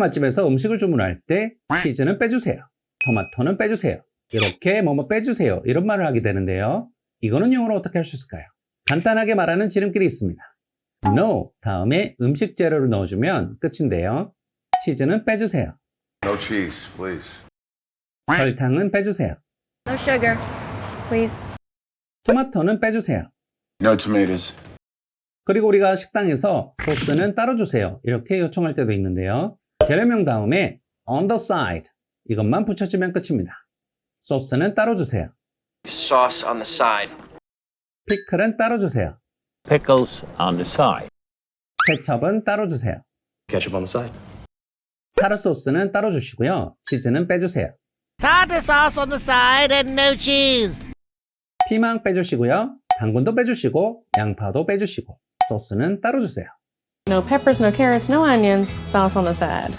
맛집에서 음식을 주문할 때 치즈는 빼주세요. 토마토는 빼주세요. 이렇게 뭐뭐 빼주세요. 이런 말을 하게 되는데요. 이거는 영어로 어떻게 할 수 있을까요? 간단하게 말하는 지름길이 있습니다. No 다음에 음식 재료를 넣어주면 끝인데요. 치즈는 빼주세요. No cheese, please. 설탕은 빼주세요. No sugar, please. 토마토는 빼주세요. No tomatoes. 그리고 우리가 식당에서 소스는 따로 주세요. 이렇게 요청할 때도 있는데요. 재료명 다음에 on the side 이것만 붙여주면 끝입니다. 소스는 따로 주세요. Sauce on the side. 피클은 따로 주세요. Pickles on the side. 케첩은 따로 주세요. Ketchup on the side. 타르 소스는 따로 주시고요. 치즈는 빼주세요. Tartar sauce on the side and no cheese. 피망 빼주시고요. 당근도 빼주시고 양파도 빼주시고 소스는 따로 주세요. No peppers, no carrots, no onions, sauce on the side.